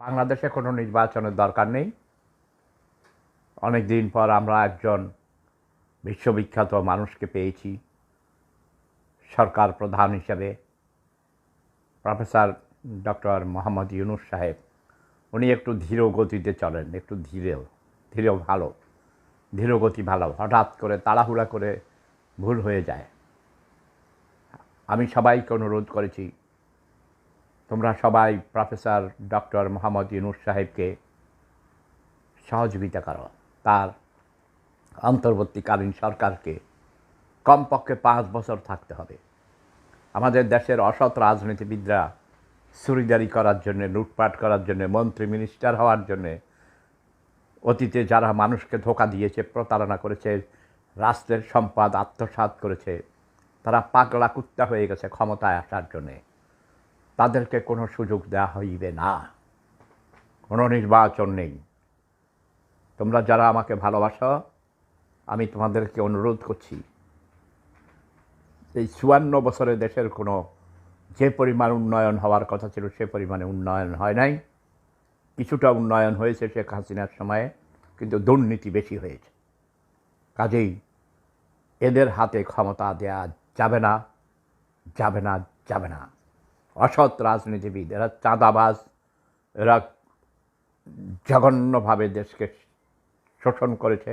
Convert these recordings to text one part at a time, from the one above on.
বাংলাদেশে কোনো নির্বাচনের দরকার নেই। অনেক দিন পর আমরা একজন বিশ্ববিখ্যাত মানুষকে পেয়েছি, সরকার প্রধান হিসেবে, প্রফেসর ডক্টর মোহাম্মদ ইউনুস সাহেব। উনি একটু ধীর গতিতে চলেন, একটু ধীরে ধীরে ভালো, ধীর গতি ভালো, হঠাৎ করে তাড়াহুড়া করে ভুল হয়ে যায়। আমি সবাইকে অনুরোধ করেছি তোমরা সবাই প্রফেসর ডক্টর মোহাম্মদ ইউনুস সাহেবকে সহযোগিতা করো। তার অন্তর্বর্তীকালীন সরকারকে কমপক্ষে পাঁচ বছর থাকতে হবে। আমাদের দেশের অসৎ রাজনীতিবিদরা চুরিদারি করার জন্য, লুটপাট করার জন্য, মন্ত্রী মিনিস্টার হওয়ার জন্যে, অতীতে যারা মানুষকে ধোকা দিয়েছে, প্রতারণা করেছে, রাষ্ট্রের সম্পদ আত্মসাৎ করেছে, তারা পাগলা কুত্তা হয়ে গেছে ক্ষমতায় আসার জন্যে। তাদেরকে কোনো সুযোগ দেওয়া হইবে না। কোনো নির্বাচন নেই। তোমরা যারা আমাকে ভালোবাসো, আমি তোমাদেরকে অনুরোধ করছি, এই চুয়ান্ন বছরে দেশের কোনো যে পরিমাণ উন্নয়ন হওয়ার কথা ছিল, সে পরিমাণে উন্নয়ন হয় নাই। কিছুটা উন্নয়ন হয়েছে শেখ হাসিনার সময়ে, কিন্তু দুর্নীতি বেশি হয়েছে। কাজেই এদের হাতে ক্ষমতা দেয়া যাবে না যাবে না যাবে না। অসৎ রাজনীতিবিদ, এরা চাঁদাবাজ, এরা জঘন্যভাবে দেশকে শোষণ করেছে,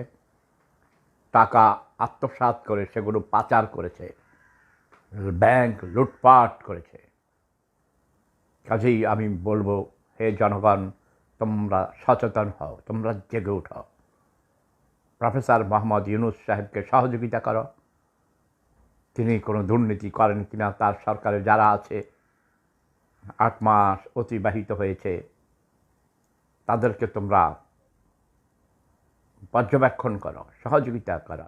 টাকা আত্মসাৎ করে সেগুলো পাচার করেছে, ব্যাংক লুটপাট করেছে। কাজেই আমি বলব, হে জনগণ, তোমরা সচেতন হও, তোমরা জেগে উঠো। প্রফেসর মোহাম্মদ ইউনুস সাহেবকে সহযোগিতা করো। তিনি কোনো দুর্নীতি করেন কিনা, তার সরকারে যারা আছে আট মাস অতিবাহিত হয়েছে তাদেরকে তোমরা পর্যবেক্ষণ করো সহযোগিতা করো।